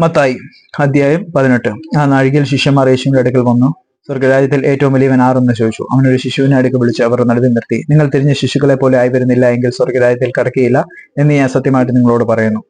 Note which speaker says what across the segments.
Speaker 1: മത്തായി അധ്യായം പതിനെട്ട്. ആ നാഴികയിൽ ശിഷ്യന്മാർ യേശുവിന്റെ അടുക്കൽ വന്നു. സ്വർഗരാജ്യത്തിൽ ഏറ്റവും വലിയവൻ ആരെന്ന് ചോദിച്ചു. അവനൊരു ശിശുവിനെ അടുക്ക് വിളിച്ച് അവർ നടുതി നിർത്തി. നിങ്ങൾ തിരിഞ്ഞ ശിശുക്കളെ പോലെ ആയി വരുന്നില്ല എങ്കിൽ സ്വർഗരാജ്യത്തിൽ കടക്കുകയില്ല എന്ന് ഞാൻ സത്യമായിട്ട് നിങ്ങളോട് പറയുന്നു.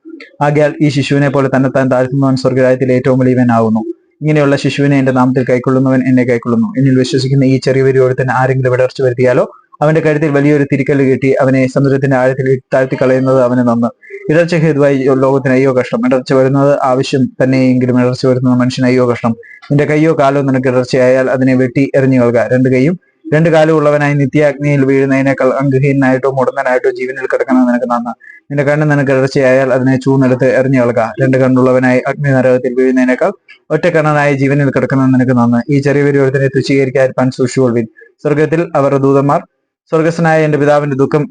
Speaker 1: ആകയാൽ ഈ ശിശുവിനെ പോലെ തന്നെ താൻ താഴ്ത്തുന്നവൻ സ്വർഗരാജ്യത്തിൽ ഏറ്റവും വലിയവൻ ആവുന്നു. ഇങ്ങനെയുള്ള ശിശുവിനെ എന്റെ നാമത്തിൽ കൈക്കൊള്ളുന്നവൻ എന്നെ കൈക്കൊള്ളുന്നു. എന്നിൽ വിശ്വസിക്കുന്ന ഈ ചെറിയ തന്നെ ആരെങ്കിലും വിടർച്ച വരുത്തിയാലോ? അവന്റെ കഴുത്തിൽ വലിയൊരു തിരിക്കല്ല് കെട്ടി അവനെ സമുദ്രത്തിന്റെ ആഴത്തിൽ താഴ്ത്തി കളയുന്നത് അവന് നന്ന്. ഇടർച്ച ഹേതുവായി ലോകത്തിന് അയ്യോ കഷ്ടം. ഇടർച്ച വരുന്നത് ആവശ്യം തന്നെയെങ്കിലും ഇടർച്ച വരുന്നത് മനുഷ്യന് അയ്യോ കഷ്ടം. നിന്റെ കയ്യോ കാലോ നിനക്ക് ഇടർച്ചയായാൽ അതിനെ വെട്ടി എറിഞ്ഞു കളക. രണ്ട് കൈയും രണ്ട് കാലം ഉള്ളവനായി നിത്യാഗ്നിയിൽ വീഴുന്നതിനേക്കാൾ അംഗഹീനായിട്ടോ മുടന്തനായിട്ടോ ജീവനിൽ കിടക്കണം നിനക്ക് നന്ന്. നിന്റെ കണ്ണ് നിനക്ക് ഇടർച്ചയായാൽ അതിനെ ചൂന്നെടുത്ത് എറിഞ്ഞു കളക. രണ്ട് കണ്ണുള്ളവനായി അഗ്നി നരകത്തിൽ വീഴുന്നതിനേക്കാൾ ഒറ്റ കണ്ണനായി ജീവനിൽ കിടക്കുന്നത് നിനക്ക് നന്ന്. ഈ ചെറിയ ഒരുത്തിനെ തുച്ഛീകരിക്കാൻ സൂക്ഷിച്ചുകൊള്ളുവിൻ സ്വർഗത്തിൽ അവർ ദൂതന്മാർ സ്വർഗസ്വനായ എന്റെ പിതാവിന്റെ ദുഃഖം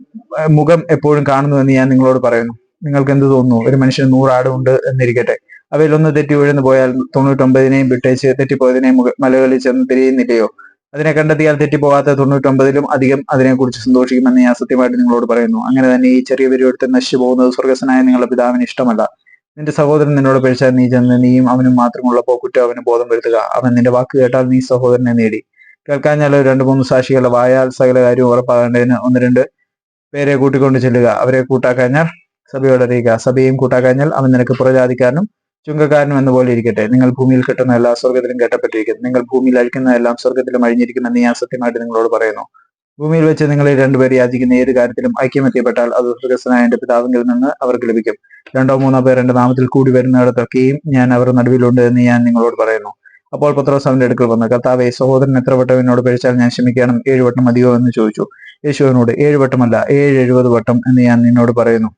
Speaker 1: മുഖം എപ്പോഴും കാണുന്നു എന്ന് ഞാൻ നിങ്ങളോട് പറയുന്നു. നിങ്ങൾക്ക് എന്ത് തോന്നുന്നു? ഒരു മനുഷ്യന് നൂറാടുണ്ട് എന്നിരിക്കട്ടെ. അവയിൽ ഒന്ന് തെറ്റി വീഴുന്നു പോയാൽ തൊണ്ണൂറ്റൊമ്പതിനെയും വിട്ടേച്ച് തെറ്റിപ്പോയതിനെയും മലകളിൽ ചെന്ന് തിരിയുന്നില്ലയോ? അതിനെ കണ്ടെത്തിയാൽ തെറ്റിപ്പോകാത്ത തൊണ്ണൂറ്റൊമ്പതിലും അധികം അതിനെക്കുറിച്ച് സന്തോഷിക്കുമെന്ന് ഞാൻ സത്യമായിട്ട് നിങ്ങളോട് പറയുന്നു. അങ്ങനെ തന്നെ ഈ ചെറിയ പരിവർത്തൻ നശിച്ചു പോകുന്നത് സ്വർഗസ്വനായ നിങ്ങളുടെ പിതാവിന് ഇഷ്ടമല്ല. നിന്റെ സഹോദരൻ നിന്നോട് പഴിച്ചാൽ നീ ചെന്ന് നീയും അവനും മാത്രമുള്ളപ്പോൾ കുറ്റം അവന് ബോധം വരുത്തുക. അവൻ നിന്റെ വാക്ക് കേട്ടാൽ നീ സഹോദരനെ നേടി. കേൾക്കാഞ്ഞാൽ രണ്ട് മൂന്ന് സാക്ഷികളെ വായാൽ സകല കാര്യം ഉറപ്പാകേണ്ടതിന് ഒന്ന് രണ്ട് പേരെ കൂട്ടിക്കൊണ്ട് ചെല്ലുക. അവരെ കൂട്ടാക്കഴിഞ്ഞാൽ സഭയോട് അറിയിക്കുക. സഭയും കൂട്ടാക്കാഞ്ഞാൽ അവൻ നിനക്ക് പുറജാതിക്കാരനും ചുങ്കക്കാരനും എന്ന പോലെ ഇരിക്കട്ടെ. നിങ്ങൾ ഭൂമിയിൽ കെട്ടുന്ന എല്ലാ സ്വർഗത്തിലും കെട്ടപ്പെട്ടിരിക്കുന്നു. നിങ്ങൾ ഭൂമിയിൽ അഴിക്കുന്ന എല്ലാം സ്വർഗത്തിലും അഴിഞ്ഞിരിക്കുമെന്ന് ഞാൻ സത്യമായിട്ട് നിങ്ങളോട് പറയുന്നു. ഭൂമിയിൽ വെച്ച് നിങ്ങളെ രണ്ടുപേർ യാചിക്കുന്ന ഏത് കാര്യത്തിലും ഐക്യമെത്തിയപ്പെട്ടാൽ അത് സ്വർഗസ്വനായ എന്റെ പിതാവിങ്കിൽ നിന്ന് അവർക്ക് ലഭിക്കും. രണ്ടോ മൂന്നോ പേർ നാമത്തിൽ കൂടി വരുന്നിടത്തൊക്കെയും ഞാൻ അവർ നടുവിലുണ്ട് എന്ന് ഞാൻ നിങ്ങളോട് പറയുന്നു. അപ്പോൾ പത്രോസ് അവന്റെ അടുക്കൽ വന്നു. കർത്താവെ സഹോദരൻ എത്ര വട്ടം എന്നോട് കഴിച്ചാൽ ഞാൻ ക്ഷമിക്കണം? ഏഴ് വട്ടം മതിയോ? എന്ന് ചോദിച്ചു. യേശുവിനോട് ഏഴ് വട്ടമല്ല ഏഴ് എഴുപത് വട്ടം എന്ന് ഞാൻ നിന്നോട് പറയുന്നു.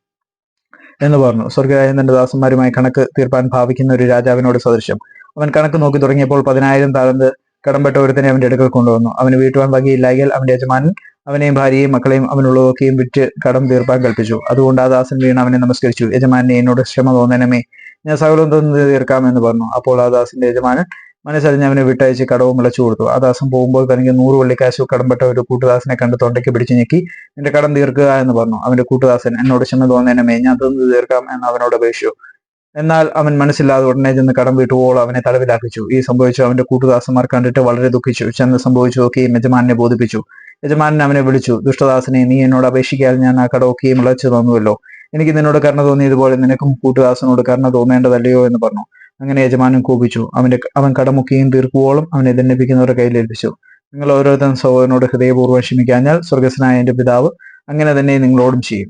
Speaker 1: എന്ന് പറഞ്ഞു. സ്വർഗരാജൻ തന്റെ ദാസന്മാരുമായി കണക്ക് തീർപ്പാൻ ഭാവിക്കുന്ന ഒരു രാജാവിനോട് സദൃശ്യം. അവൻ കണക്ക് നോക്കി തുടങ്ങിയപ്പോൾ പതിനായിരം താലന്ത് കടംപെട്ട ഒരുത്തനെ അവന്റെ അടുക്കൽ കൊണ്ടുവന്നു. അവന് വീട്ടുവാൻ വകയില്ലായെങ്കിൽ അവന്റെ യജമാനൻ അവനെയും ഭാര്യയും മക്കളെയും അവനുള്ളതൊക്കെയും വിറ്റ് കടം തീർപ്പാൻ കൽപ്പിച്ചു. അതുകൊണ്ട് ആ ദാസൻ വീണ് അവനെ നമസ്കരിച്ചു. യജമാനെ എന്നോട് ക്ഷമ തോന്നണമേ ഞാൻ സകലം തന്നു തീർക്കാമെന്ന് പറഞ്ഞു. അപ്പോൾ ആ ദാസിന്റെ യജമാനൻ മനസ്സറിഞ്ഞ് അവനെ വിട്ടയച്ച് കടവും വിളച്ചു കൊടുത്തു. ആ ദാസം പോകുമ്പോൾ തനിക്ക് നൂറ് വെള്ളിക്കാശു കടംപെട്ട ഒരു കൂട്ടുദാസനെ കണ്ട് തൊണ്ടയ്ക്ക് പിടിച്ചു ഞെക്കി നിന്റെ കടം തീർക്കുക എന്ന് പറഞ്ഞു. അവന്റെ കൂട്ടുദാസൻ എന്നോട് ക്ഷമ തോന്നേനമേ ഞാൻ തന്നു തീർക്കാം എന്ന് അവനോട് അപേക്ഷിച്ചു. എന്നാൽ അവൻ മനസ്സില്ലാതെ ഉടനെ ചെന്ന് കടം വീട്ടുവോളം അവനെ തടവിലാക്കിച്ചു ഈ സംഭവിച്ചു. അവന്റെ കൂട്ടുദാസന്മാർ കണ്ടിട്ട് വളരെ ദുഃഖിച്ചു. ചെന്ന് സംഭവിച്ചു നോക്കുകയും യജമാനെ ബോധിപ്പിച്ചു. യജമാനൻ അവനെ വിളിച്ചു ദുഷ്ടദാസനെ നീ എന്നോട് അപേക്ഷിക്കാൻ ഞാൻ ആ കടമൊക്കെയും ഇളച്ചു തന്നുവല്ലോ. എനിക്ക് നിന്നോട് കരുണ തോന്നിയതുപോലെ നിനക്കും കൂട്ടുദാസനോട് കരുണ തോന്നേണ്ടതല്ലയോ എന്ന് പറഞ്ഞു. അങ്ങനെ യജമാനൻ കോപിച്ചു. അവന്റെ അവൻ കടമുക്കിയും തീർക്കുവോളം അവനെ ദണ്ഡിപ്പിക്കുന്നവരുടെ കയ്യിൽ ഏൽപ്പിച്ചു നിങ്ങൾ ഓരോരുത്തരും സഹോദരനോട് ഹൃദയപൂർവം ക്ഷമിക്കാഞ്ഞാൽ സ്വർഗസ്നായ എന്റെ പിതാവ് അങ്ങനെ തന്നെ നിങ്ങളോടും ചെയ്യും.